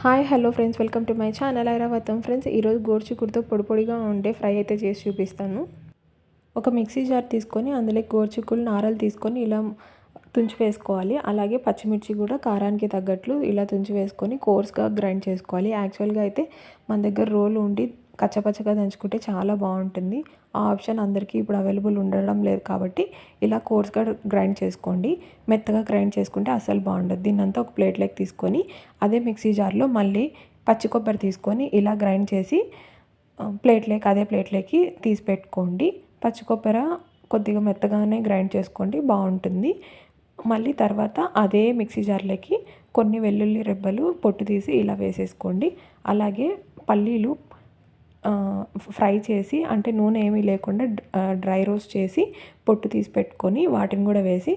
Hi hello friends. Welcome to my channel Airavatham. Friends ఈరోజు గోర్చికుడితో పొడి పొడిగా ఉండే ఫ్రై అయితే చేసి చూపిస్తాను. ఒక మిక్సీ జార్ తీసుకొని అందులో గోర్చికులు నారలు తీసుకొని ఇలా తుంచి వేసుకోవాలి. అలాగే పచ్చిమిర్చి కూడా కారానికి తగ్గట్లు ఇలా తుంచి వేసుకొని కోర్స్గా గ్రైండ్ చేసుకోవాలి. యాక్చువల్గా అయితే మన దగ్గర రోలు ఉండి కచ్చపచ్చగా దంచుకుంటే చాలా బాగుంటుంది. ఆ ఆప్షన్ అందరికీ ఇప్పుడు అవైలబుల్ ఉండడం లేదు కాబట్టి ఇలా కోర్స్గా గ్రైండ్ చేసుకోండి. మెత్తగా గ్రైండ్ చేసుకుంటే అస్సలు బాగుండదు. దీన్నంతా ఒక ఒక ప్లేట్లోకి తీసుకొని అదే మిక్సీ జార్లో మళ్ళీ పచ్చి కొబ్బరి తీసుకొని ఇలా గ్రైండ్ చేసి ప్లేట్లోకి అదే ప్లేట్లోకి తీసి పెట్టుకోండి. పచ్చి కొబ్బరి కొద్దిగా మెత్తగానే గ్రైండ్ చేసుకోండి. బాగుంటుంది. మళ్ళీ తర్వాత అదే మిక్సీ జార్లోకి కొన్ని వెల్లుల్లి రెబ్బలు పొట్టు తీసి ఇలా వేసేసుకోండి. అలాగే పల్లీలు ఫ్రై చేసి అంటే నూనె ఏమీ లేకుండా డ్రై రోస్ట్ చేసి పొట్టు తీసి పెట్టుకొని వాటిని కూడా వేసి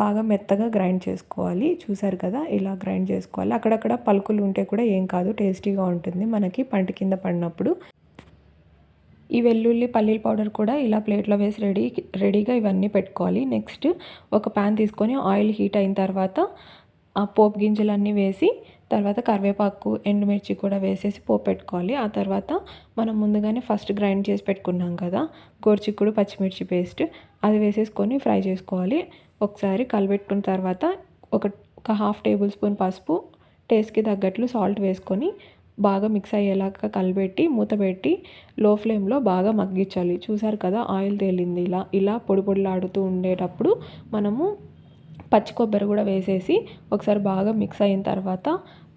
బాగా మెత్తగా గ్రైండ్ చేసుకోవాలి. చూసారు కదా ఇలా గ్రైండ్ చేసుకోవాలి. అక్కడక్కడ పలుకులు ఉంటే కూడా ఏం కాదు టేస్టీగా ఉంటుంది మనకి పంట కింద పడినప్పుడు. ఈ వెల్లుల్లి పల్లీల పౌడర్ కూడా ఇలా ప్లేట్లో వేసి రెడీ రెడీగా ఇవన్నీ పెట్టుకోవాలి. నెక్స్ట్ ఒక ప్యాన్ తీసుకొని ఆయిల్ హీట్ అయిన తర్వాత ఆ పోపు గింజలన్నీ వేసి తర్వాత కరివేపాకు ఎండుమిర్చి కూడా వేసేసి పోపు పెట్టుకోవాలి. ఆ తర్వాత మనం ముందుగానే ఫస్ట్ గ్రైండ్ చేసి పెట్టుకున్నాం కదా గోరుచిక్కుడు పచ్చిమిర్చి పేస్ట్ అది వేసేసుకొని ఫ్రై చేసుకోవాలి. ఒకసారి కలిపెట్టుకున్న తర్వాత ఒక ఒక హాఫ్ టేబుల్ స్పూన్ పసుపు టేస్ట్కి తగ్గట్లు సాల్ట్ వేసుకొని బాగా మిక్స్ అయ్యేలాగా కలిపెట్టి మూత పెట్టి లో ఫ్లేమ్లో బాగా మగ్గించాలి. చూసారు కదా ఆయిల్ తేలింది ఇలా ఇలా పొడి పొడిలాడుతూ ఉండేటప్పుడు మనము పచ్చి కొబ్బరి కూడా వేసేసి ఒకసారి బాగా మిక్స్ అయిన తర్వాత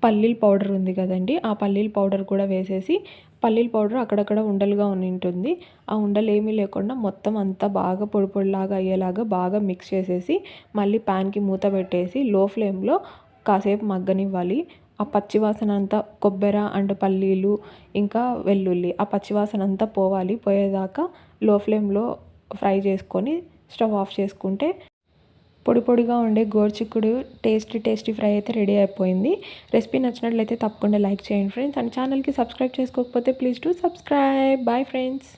పల్లీల పౌడర్ ఉంది కదండి ఆ పల్లీల పౌడర్ కూడా వేసేసి పల్లీల పౌడర్ అక్కడక్కడ ఉండలుగా ఉంటుంది ఆ ఉండలు ఏమీ లేకుండా మొత్తం అంతా బాగా పొడి పొడిలాగా అయ్యేలాగా బాగా మిక్స్ చేసేసి మళ్ళీ ప్యాన్కి మూత పెట్టేసి లో ఫ్లేమ్లో కాసేపు మగ్గనివ్వాలి. ఆ పచ్చివాసన అంతా కొబ్బరి అండ్ పల్లీలు ఇంకా వెల్లుల్లి ఆ పచ్చివాసన అంతా పోవాలి. పోయేదాకా లో ఫ్లేమ్లో ఫ్రై చేసుకొని స్టవ్ ఆఫ్ చేసుకుంటే పొడి పొడిగా ఉండే గోర్చిక్కుడు టేస్టీ టేస్టీ ఫ్రై అయితే రెడీ అయిపోయింది. రెసిపీ నచ్చినట్లయితే తప్పకుండా లైక్ చేయండి ఫ్రెండ్స్. అండ్ ఛానల్కి సబ్స్క్రైబ్ చేసుకోకపోతే please to subscribe. Bye friends.